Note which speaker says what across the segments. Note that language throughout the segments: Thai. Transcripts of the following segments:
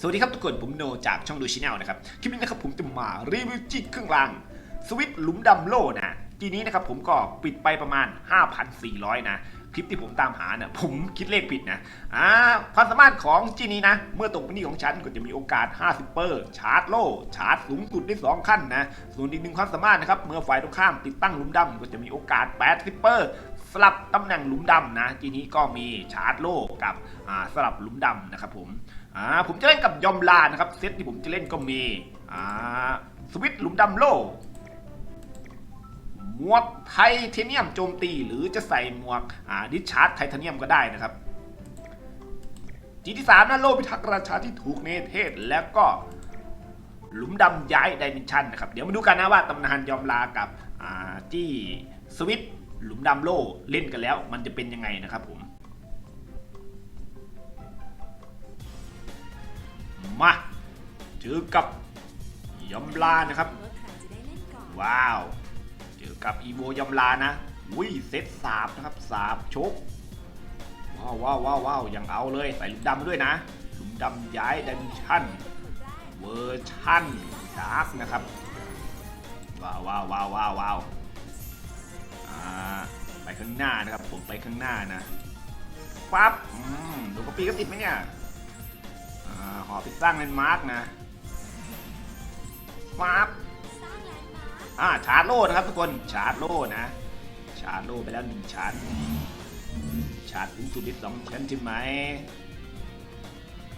Speaker 1: สวัสดีครับทุกคนผมโนจากช่องดูชิแนลนะครับ คลิปนี้นะครับผมจะมารีวิวจิกเครื่องรางสวิตหลุมดำโล่นะทีนี้นะครับผมก็ปิดไปประมาณ 5,400 นะ คลิปที่ผมตามหาเนี่ยผมคิดเลขผิดนะอ่าความสามารถของจีนี้นะ เมื่อตกเป็นหนี้ของฉันก็จะมีโอกาส 50 เปอร์ชาร์จโล่ชาร์จสูงสุดได้ 2 ขั้นนะ ส่วนอีกหนึ่งความสามารถนะครับเมื่อฝ่ายตรงข้ามติดตั้งหลุมดำก็จะมีโอกาส 80 เปอร์สลับตำแหน่งหลุมดำนะ ทีนี้ก็มีชาร์จโล่กับอ่าสลับหลุมดำนะครับผม อ่าผมจะเล่นกับยอมลานะครับเซตที่ผมจะเล่นก็มีอ่าสวิตช์หลุมดำโล่หมวกไทเทเนียมโจมตีหรือจะใส่หมวกอ่าดิชาร์ดไทเทเนียมก็ได้นะครับจีที่สามนะโลพิทักษ์ราชาที่ถูกเนเทศแล้วก็หลุมดำย้ายดิเมนชันนะครับเดี๋ยวมาดูกันนะว่าตำนานยอมลากับอ่าที่สวิตช์หลุมดำโล่เล่นกันแล้ว มันจะเป็นยังไงนะครับผม มาเจอกับยำลานะครับ
Speaker 2: ว่าใครจะได้เล่นก่อน
Speaker 1: ว้าวเจอกับอีโวยำลานะอุ้ยเซตสาบนะครับสาบชกว้าวว้าวว้าวว้าวยังเอาเลยใส่หลุมดำมาด้วยนะหลุมดำย้ายดิเมนชั่นเวอร์ชั่นดาร์กนะครับว้าวว้าวว้าวว้าวว้าวอ่าไปข้างหน้านะครับผมไปข้างหน้านะปั๊บอืมดูกระปีก็ติดไหมเนี่ย อ่าหอไปสร้างแลนมาร์กนะ
Speaker 2: มาร์ค
Speaker 1: อ่าชาร์จโล่นะครับทุกคนชาร์จโล่นะ ชาร์จโล่ไปแล้วหนึ่งชั้นชาร์จถึงสุดที่สองชั้นใช่ไหม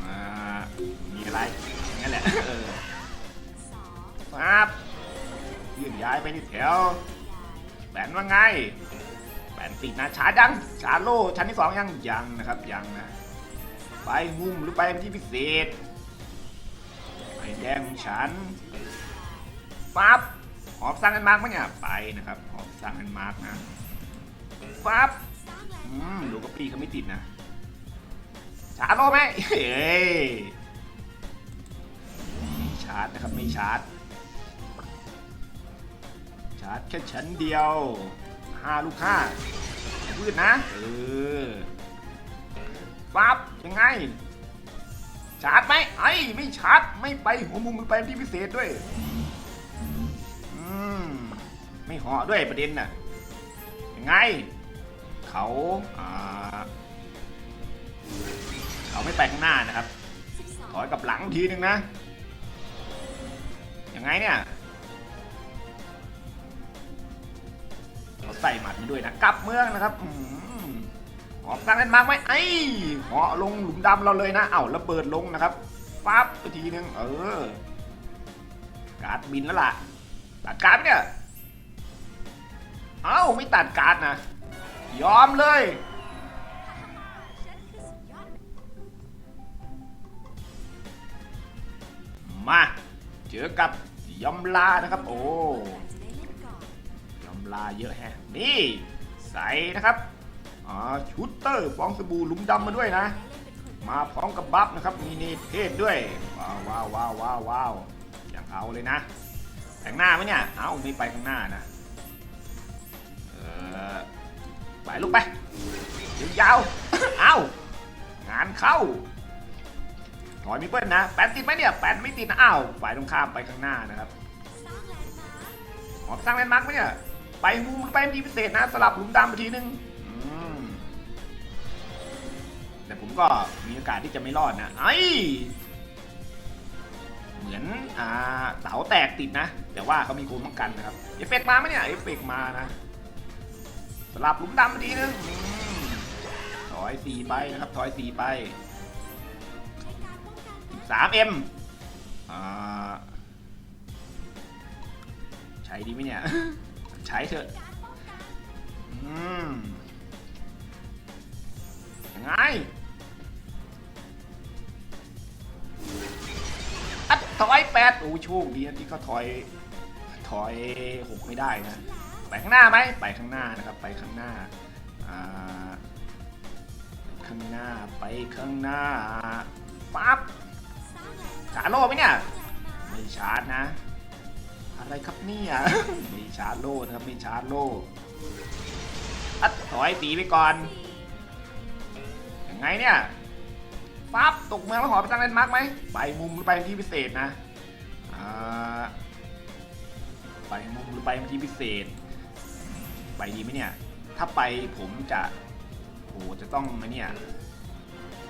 Speaker 1: อ่ามีอะไรงั้นแหละเออ
Speaker 2: ค
Speaker 1: รับยื่นย้ายไปนี่แถวแบนว่าไงแบนติดนะชาร์จยังชาร์จโล่ชั้นที่สองยังยังนะครับยังนะ ไปงุ่มหรือไปที่พิเศษไปแดงฉันปั๊บหอบสร้างกันมาร์กไหมเนี่ยไปนะครับหอบสร้างกันมาร์กนะปั๊บ
Speaker 2: สร้างแลนด์
Speaker 1: อืมดูกระปีเขาไม่ติดนะชาร์จโลไหมเฮ้ยไม่ชาร์จนะครับไม่ชาร์จชาร์จแค่ชั้นเดียวห้าลูกห้าพืดนะเออ ปั๊บยังไง ชาร์จไหมไอ้ไม่ชาร์จไม่ไปหัวมุมไปที่พิเศษด้วย อืม ไม่หาะด้วยประเด็นน่ะ ยังไง เขาอ่าเขาไม่ไปข้างหน้านะครับ ถอยกลับหลังทีนึงนะ ยังไงเนี่ยเขาใส่หมัดมาด้วยนะกลับเมืองนะครับ ออบตั้งกันมากไหมไอ้เหาะลงหลุมดำเราเลยนะ เอ้าระเบิดลงนะครับปั๊บไปทีนึง เออ การ์ดบินแล้วล่ะ ตัดการ์ดเนี่ย เอ้าไม่ตัดการ์ดนะ ยอมเลย มา เจอกับยำลานะครับ โอ้
Speaker 2: ใครจะได้เล่นก่อน
Speaker 1: ยำลาเยอะแฮะ นี่ ใส่นะครับ อ่าชุดเตอร์ฟองสบู่หลุมดำมาด้วยนะ
Speaker 2: ได้เล่นเป็นคน
Speaker 1: มาพร้อมกับบัฟนะครับ มีเนเทศด้วย ว้าวว้าวว้าวว้าวว้าวอย่างเอาเลยนะ แต่งหน้าไหมเนี่ย เอ้าไม่ไปข้างหน้านะ เออไปลูกไปยาวๆเอ้างานเข้าถอยมีเปิ้ลนะแปนติดไหมเนี่ยแปนไม่ติดนะอ้าวฝ่ายตรงข้ามไปข้างหน้านะครับ
Speaker 2: สร้างแลนด์มาร์ค
Speaker 1: หอมสร้างแลนด์มาร์กไหมเนี่ยไปมุมไปทีพิเศษนะ สลับหลุมดำไปทีนึง ก็มีโอกาสที่จะไม่รอดนะไอเหมือนอ่าเสาแตกติดนะ แต่ว่าเขามีโคนป้องกันนะครับ เอฟเฟกต์มาไหมเนี่ยเอฟเฟกต์มานะสลับหลุมดำไปทีนึงถอยสี่ไปนะครับถอยสี่ไปสามเอ็มอ่าใช้ดีไหมเนี่ย ใช้เถอะ
Speaker 2: งกัน
Speaker 1: อืมยังไง ถอยแปดโอ้โชคดีที่เขาถอย ถอยหกไม่ได้นะไปข้างหน้าไหมไปข้างหน้านะครับ ไปข้างหน้าข้างหน้าไปข้างหน้าปั๊บ
Speaker 2: สร้างแลนด์
Speaker 1: ชาร์โลไหมเนี่ยไม่ชาร์จนะ อะไรครับเนี่ยไม่ชาร์จโลนะครับไม่ชาร์จโลอัดถอยตีไปก่อนยังไงเนี่ย ปั๊บตกเมืองแล้วหอไปตั้งแลนด์มาร์กไหมไปมุมหรือไปที่พิเศษนะอ่าไปมุมหรือไปที่พิเศษ ไปดีไหมเนี่ย ถ้าไปผมจะโอ้จะต้องไอ้เนี่ย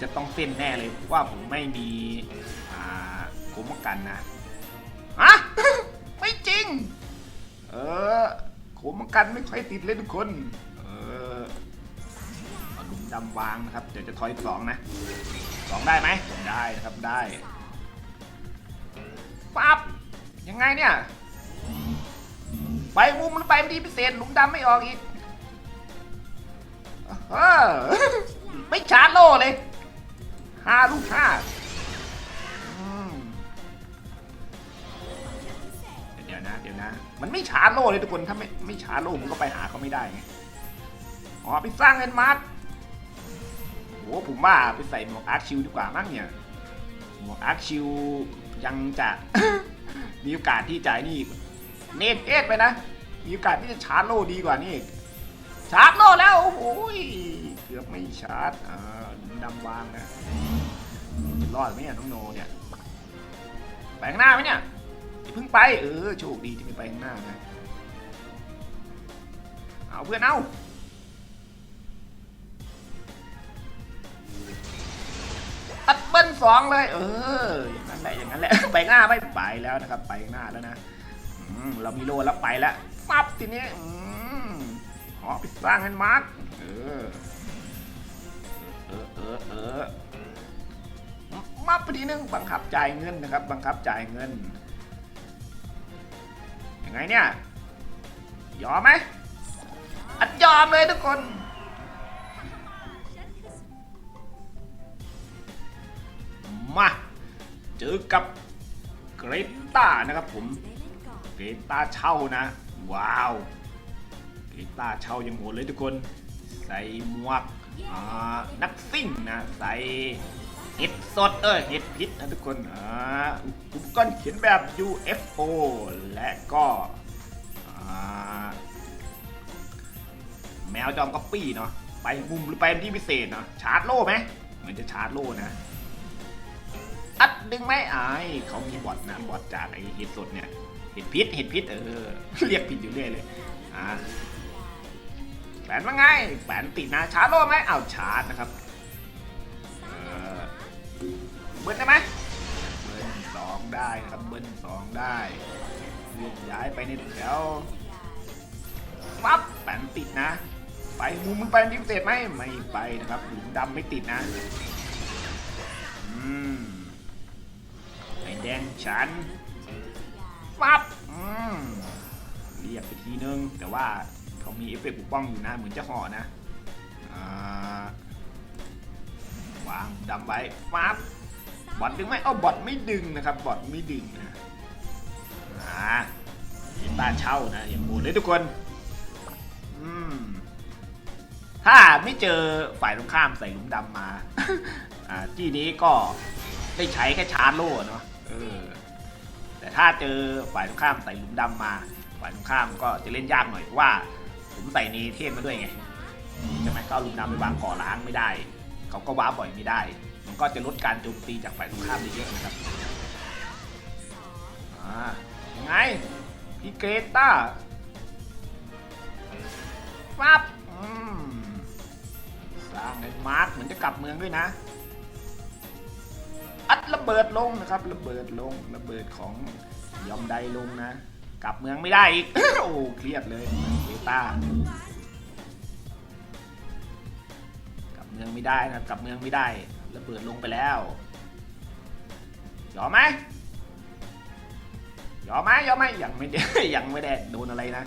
Speaker 1: จะต้องเส้นแน่เลยว่าผมไม่มีอ่าโกมกันนะอะไม่จริง เออโกมกันไม่ค่อยติดเลยทุกคน เออหลุมดำวางนะครับ เดี๋ยวจะถอยสองนะ องได้ไหมได้ครับได้ปั๊บยังไงเนี่ยไปมุมมันไปดีพิเศษหลุมดำไม่ออกอีกเออไม่ชาร์จโลเลยห้าลูกห้าเดี๋ยวนะเดี๋ยวนะ มันไม่ชาร์จโลเลยทุกคนถ้าไม่ไม่ชาร์จโลผมก็ไปหาเขาไม่ได้ไงอ๋อไปสร้างเงินมาร์ โอ้ผมว่าไปใส่หมวกอาร์คชิลดีกว่ามั้งเนี่ย หมวกอาร์คชิลยังจะมีโอกาสที่จะนี่เนตเอสไปนะ มีโอกาสที่จะชาร์จโลดีกว่านี่ชาร์จโลแล้วโอ้โหยเกือบไม่ชาร์จอ่าดำวางนะจะรอดไหมเนี่ยน้องโนเนี่ยไปข้างหน้าไหมเนี่ยเพิ่งไปเออโชคดีที่ไม่ไปข้างหน้านะเอาเพื่อนเอา สองเลย เอออย่างนั้นแหละอย่างนั้นแหละ ไปหน้าไม่ไปแล้วนะครับ ไปหน้าแล้วนะอเรามีโลแล้วไปแล้วปั๊บทีนี้อืมหอไปสร้างให้มาร์กเออเออเออเออมาพอดีนึงบังคับจ่ายเงินนะครับ บังคับจ่ายเงินยังไงเนี่ยยอมไหมอัดยอมเลยทุกคน มาเจอกับเกรตานะครับผม
Speaker 2: เก
Speaker 1: รตาเช่านะ ว้าวเกรตาเช่ายังโหดเลยทุกคน ใส่หมวกนักซิ่งนะ ใส่เห็ดสดเออเห็ดพิษนะทุกคนอ่าอุปกรณ์เขียนแบบ UFO และก็แมวจอมก๊อปปี้เนาะไปมุมหรือไปที่พิเศษเนาะชาร์จโล่ไหมเหมือนจะชาร์จโล่นะ อัดดึงไหมไอ้เขามีบอทนะบอทจากไอ้เห็ดสดเนี่ย เห็ดพิษเห็ดพิษเออ เรียกผิดอยู่เรื่อยเลย อ่าแปนว่าไงแปนติดนะชาร์จโลไหมเอาชาร์จนะครับเบิ้ลได้ไหมเบิ้ลสองได้ครับเบิ้ลสองได้เลื่อนย้ายไปในแถวปั๊บแปนติดนะ ไปมุมมึงไปพิเศษไหมไม่ไปนะครับหลุมดำไม่ติดนะอืม แดงฉันปั๊บเรียกไปทีนึง แต่ว่าเขามีเอฟเฟกต์ปกป้องอยู่นะ เหมือนจะห่อนะอวางดำไว้ปั๊บบอทดึงไหมเอ้าบอทไม่ดึงนะครับ บอทไม่ดึงนะอ่าเห็นตาเช่านะอย่างโหดเลยทุกคนอืมถ้าไม่เจอฝ่ายตรงข้ามใส่หลุมดำมา อ่าที่นี้ก็ได้ใช้แค่ชาร์จโล่เนาะ เออ แต่ถ้าเจอฝ่ายตรงข้ามใส่หลุมดำมา ฝ่ายตรงข้ามก็จะเล่นยากหน่อยเพราะว่าผมใส่เนเทนมาด้วยไงใช่ไหมก็เอาหลุมดำไปวางก่อล้างไม่ได้ เขาก็ว้าบ่อยไม่ได้ มันก็จะลดการโจมตีจากฝ่ายตรงข้ามได้เยอะนะครับอ่ายังไงพี่เกรตาปั๊บสร้างในมาร์กเหมือนจะกลับเมืองด้วยนะ อัดระเบิดลงนะครับ ระเบิดลงระเบิดของยอมใดลงนะ กลับเมืองไม่ได้อีก โอ้เครียดเลยเบต้ากลับเมืองไม่ได้นะกลับเมืองไม่ได้ระเบิดลงไปแล้วยอมไหมยอมไหมยอมไหมยังไม่ได้ยังไม่ได้โดนอะไรนะ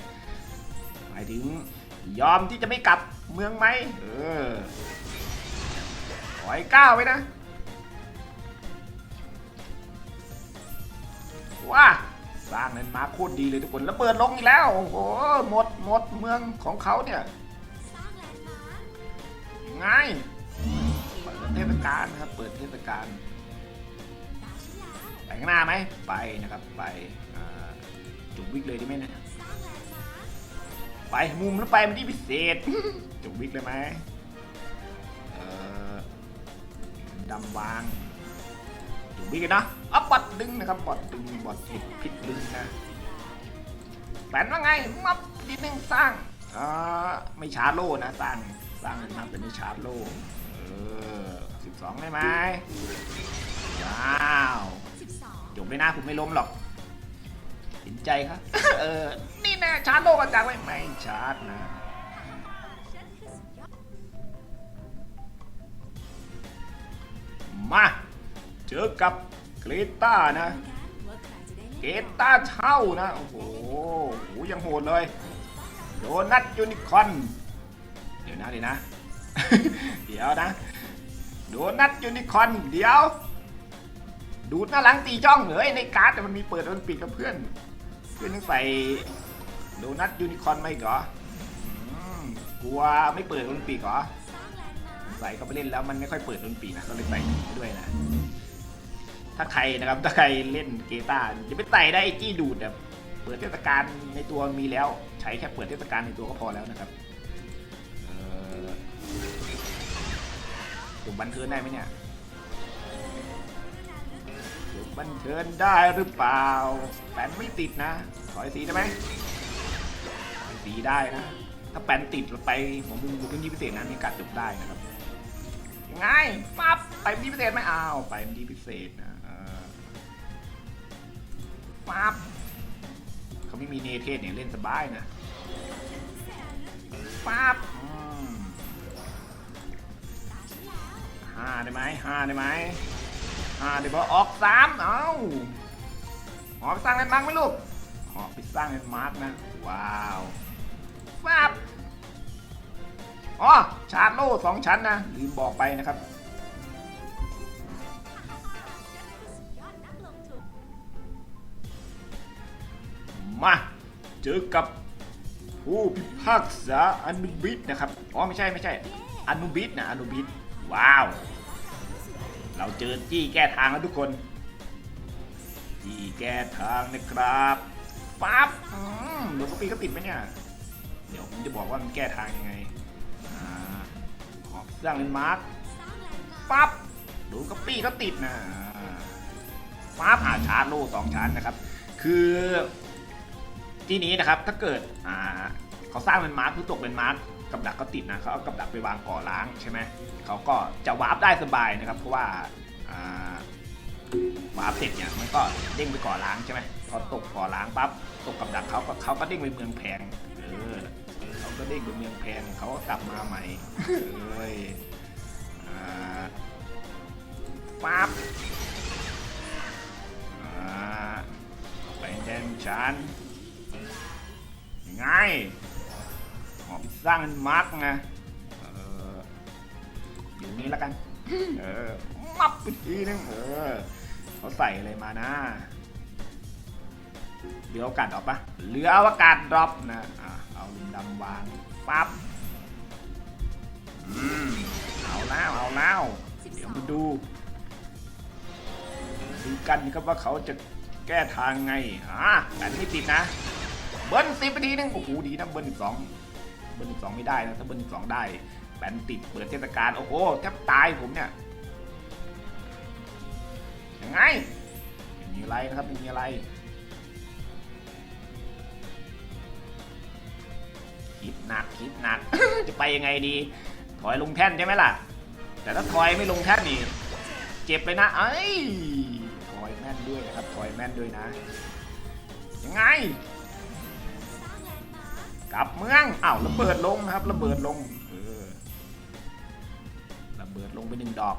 Speaker 1: หมายถึงยอมที่จะไม่กลับเมืองไหมเออขอให้ก้าวไว้นะ ว้าสร้างนั้นมาโคตรดีเลยทุกคนแล้วเปิดลงอีกแล้ว โอ้โหหมดหมดเมืองของเขาเนี่ย
Speaker 2: งแลนด์มา
Speaker 1: ยเปิดเทศกาลนะครับ เปิดเทศกาล
Speaker 2: แล้ว
Speaker 1: ไปข้างหน้าไหมไปนะครับไปจุกวิกเลยไดีไหมเนี่ยไปมุมแล้วไปมันที่พิเศษจุกวิกเลยไหมเออดำวาง อยู่บีกันนะอับบอดดึงนะครับบอดดึงบอดผิดผิดดึงนะแปนว่าไงมับนิดนึงสร้างอ่าไม่ชาร์โลนะสร้างสร้างมันทำเป็นไม่ชาร์โลเออสิบสองได้ไหมว้าวจบเลยนะผมไม่ล้มหรอกเห็นใจครับเออนี่แน่ชาร์โลกันจังไว้ไม่ชาร์จนะมา เจอกับเกรตานะ
Speaker 2: ว่าใครจะได้
Speaker 1: เก
Speaker 2: เล่น
Speaker 1: ตาเช่านะ โอ้โหยังโหดเลย โดนัทยูนิคอนเดี๋ยวนะเดี๋ยวนะ เดี๋ยวนะ โดนัทยูนิคอนเดี๋ยว ดูดหน้าหลังตีจ้องเลยในการ์ดแต่มันมีเปิดมันปิดกับเพื่อน เพื่อนต้องใส่โดนัทยูนิคอนไหมเหรอกลัวไม่เปิดโอลิมปิกเหรอใส่เข้าไปเล่นแล้วมันไม่ค่อยเปิดโอลิมปิกนะก็เลยใส่ไปด้วยนะ ถ้าใครนะครับถ้าใครเล่นเกตาจะไปไต่ได้จี้ดูดแบบเปิดเทศกาลในตัวมีแล้ว ใช้แค่เปิดเทศกาลในตัวก็พอแล้วนะครับเออจุบันเทินได้ไหมเนี่ยจุบันเทินได้หรือเปล่าแปนไม่ติดนะถอยสีได้ไหมถอยสีได้นะ ถ้าแปนติดเราไปหัวมุมดูพื้นที่พิเศษนะมีกัดจบได้นะครับยังไงปั๊บไปที่พิเศษไหมอ้าวไปที่พิเศษนะ ปั๊บเขาไม่มีเนเทศเนี่ยเล่นสบายนะปั๊บอืม
Speaker 2: ตาฉันแล้ว
Speaker 1: ห้าได้ไหมห้าได้ไหมห้าได้ปะออกสามเอ้าออกไปสร้างแลนด์มาร์กไหมลูกออกไปสร้างแลนด์มาร์กนะ ว้าวปั๊บอ๋อชาร์จโล่สองชั้นนะลืมบอกไปนะครับ มาเจอกับผู้พิพากษาอนุบิดนะครับ อ๋อไม่ใช่ไม่ใช่อนุบิดนะอนุบิดว้าว เราเจอจี้แก้ทางแล้วทุกคน จี้แก้ทางนะครับปั๊บเดี๋ยวก็ปีก็ติดไหมเนี่ย เดี๋ยวผมจะบอกว่ามันแก้ทางยังไงอ่าอสร้างเลนมาร์ค
Speaker 2: สร้างแลนด์มาร์ค
Speaker 1: ปั๊บดูกระปี้ก็ติดนะปั๊บอ่าชาร์จโล่สองชั้นนะครับ คือ ที่นี้นะครับถ้าเกิดอ่าเขาสร้างเป็นมาร์คคือตกเป็นมาร์คกับดักก็ติดนะเขาเอากับดักไปวางก่อล้างใช่ไหมเขาก็จะวาร์ปได้สบายนะครับเพราะว่าอ่าวาร์ปเสร็จเนี่ยมันก็เด้งไปก่อล้างใช่ไหมพอตกก่อล้างปั๊บตกกับดักเขาก็เขาก็เด้งไปเมืองแพงเออเขาก็เด้งไปเมืองแพงเขาก็กลับมาใหม่เอ้ยอ่าปั๊บไปแดนชัน ง่ายหอมสร้างเป็นมาร์กนะเอออยู่นี้แล้วกัน เออ มับไปทีนึงเออเขาใส่อะไรมานะเรืออากาศดรอปปะเรืออวกาศดรอปนะอะเอาลุมดำวางปั๊บอืมเอาแล้วเอาแล้วเดี๋ยวมาดูดูกันนะครับว่าเขาจะแก้ทางไงอ่าแต่ไม่ติดนะ เบิ้ลสิบนาทีนึงโอ้โหดีนะเบิ้ลสองเบิ้ลสองไม่ได้นะถ้าเบิ้ลสองได้แบนติดเปิดเทศกาลโอ้โหแทบตายผมเนี่ยยังไงมีอะไรนะครับม่มีอะไรคิดหนักคิดหนัก จะไปยังไงดี ถอยลงแท่นใช่ไหมล่ะ แต่ถ้าถอยไม่ลงแท่นนี่เจ็บเลยนะเอ้ยถอยแม่นด้วยนะครับถอยแม่นด้วยนะยังไง
Speaker 2: ลั
Speaker 1: บเมืองอ้าวระเบิดลงนะครับระเบิดลงเออระเบิดลงไปหนึ่งดอก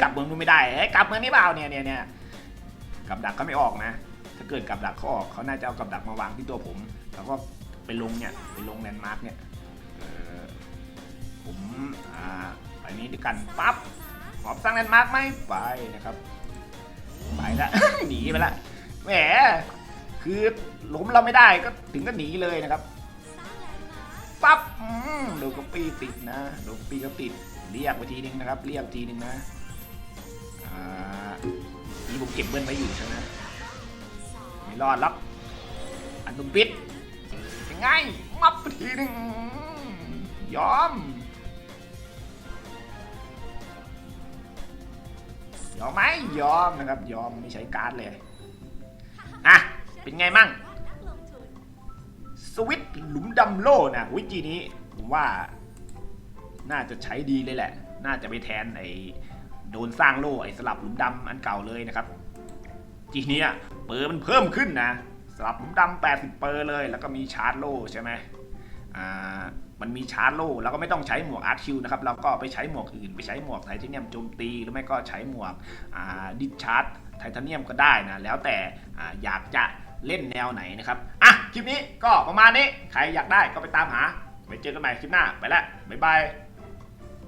Speaker 1: กลับเมืองนู้นไม่ได้เอ้ยกลับเมืองนี่เปล่าเนี่ยเนี่ยเนี่ยกับดักเขาไม่ออกนะ ถ้าเกิดกับดักเขาออกเขาน่าจะเอากับดักมาวางที่ตัวผม แล้วก็ไปลงเนี่ยไปลงแลนด์มาร์กเนี่ยเออผมอ่าไปนี้ด้วยกันปั๊บหอบสร้างแลนด์มาร์กไหมไปนะครับไปละหนีไปละแหม คือล้มเราไม่ได้ก็ถึงก็หนีเลยนะครับปั๊บโดนกปี้ติดนะโดนกปี้ก็ติดเรียกไปทีนึงนะครับ เรียกทีนึงนะอ่านี่ผมเก็บเบิ้ลไว้อยู่ใช่ไหมไม่รอดรอกอันนุมปิดยังไงมับไปทีนึงยอมยอมไหมยอมนะครับ ยอมไม่ใช้การ์ดเลยอะ เป็นไงมั่ง สวิตหลุมดำโล่นะวิจีนี้ ผมว่า น่าจะใช้ดีเลยแหละ น่าจะไปแทนไอ้โดนสร้างโล่ไอ้สลับหลุมดำอันเก่าเลยนะครับจีนี้เปอร์มันเพิ่มขึ้นนะสลับหลุมดำ80 เปอร์เลย แล้วก็มีชาร์จโล่ใช่ไหมอ่ามันมีชาร์จโล่แล้วก็ไม่ต้องใช้หมวกอาร์คิวนะครับเราก็ไปใช้หมวกอื่น ไปใช้หมวกไทเทเนียมโจมตีหรือไม่ก็ใช้หมวกดิชาร์จไทเทเนียมก็ได้นะแล้วแต่ออยากจะ เล่นแนวไหนนะครับ อะ คลิปนี้ก็ประมาณนี้ ใครอยากได้ก็ไปตามหา ไว้เจอกันใหม่คลิปหน้า ไปแล้ว บ๊ายบาย